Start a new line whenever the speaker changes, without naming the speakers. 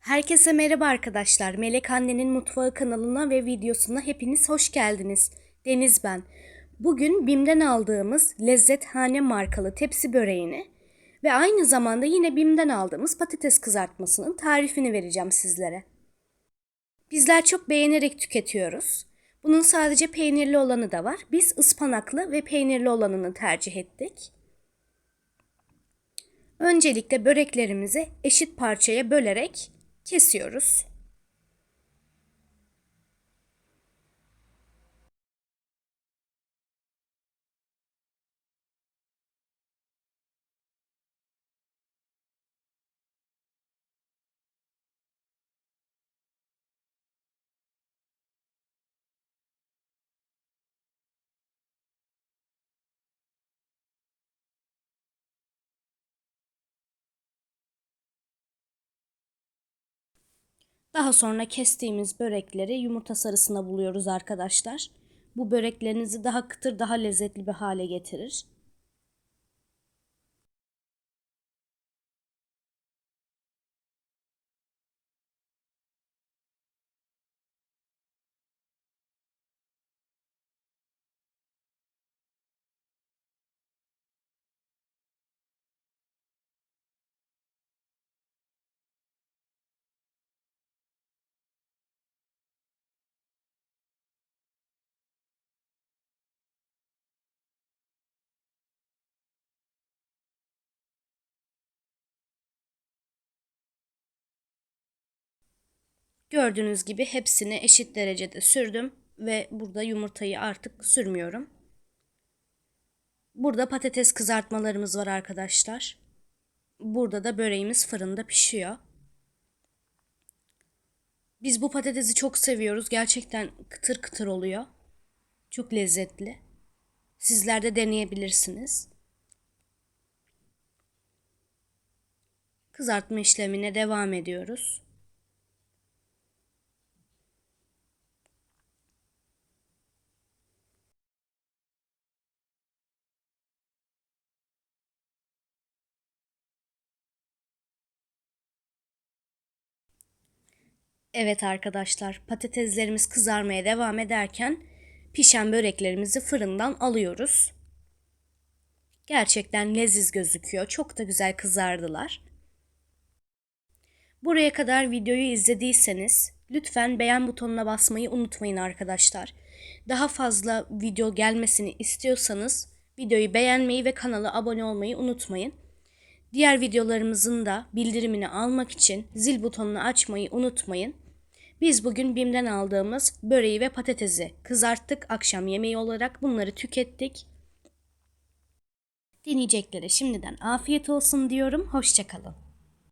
Herkese merhaba arkadaşlar. Melek Anne'nin Mutfağı kanalına ve videosuna hepiniz hoş geldiniz. Deniz ben. Bugün BİM'den aldığımız Lezzethane markalı tepsi böreğini ve aynı zamanda yine BİM'den aldığımız patates kızartmasının tarifini vereceğim sizlere. Bizler çok beğenerek tüketiyoruz. Bunun sadece peynirli olanı da var. Biz ıspanaklı ve peynirli olanını tercih ettik. Öncelikle böreklerimizi eşit parçaya bölerek kesiyoruz. Daha sonra kestiğimiz börekleri yumurta sarısına buluyoruz arkadaşlar. Bu böreklerinizi daha kıtır, daha lezzetli bir hale getirir. Gördüğünüz gibi hepsini eşit derecede sürdüm ve burada yumurtayı artık sürmüyorum. Burada patates kızartmalarımız var arkadaşlar. Burada da böreğimiz fırında pişiyor. Biz bu patatesi çok seviyoruz. Gerçekten kıtır kıtır oluyor. Çok lezzetli. Sizler de deneyebilirsiniz. Kızartma işlemine devam ediyoruz. Evet arkadaşlar, patateslerimiz kızarmaya devam ederken pişen böreklerimizi fırından alıyoruz. Gerçekten leziz gözüküyor. Çok da güzel kızardılar. Buraya kadar videoyu izlediyseniz lütfen beğen butonuna basmayı unutmayın arkadaşlar. Daha fazla video gelmesini istiyorsanız videoyu beğenmeyi ve kanala abone olmayı unutmayın. Diğer videolarımızın da bildirimini almak için zil butonunu açmayı unutmayın. Biz bugün BİM'den aldığımız böreği ve patatesi kızarttık akşam yemeği olarak bunları tükettik. Deneyeceklere şimdiden afiyet olsun diyorum. Hoşçakalın.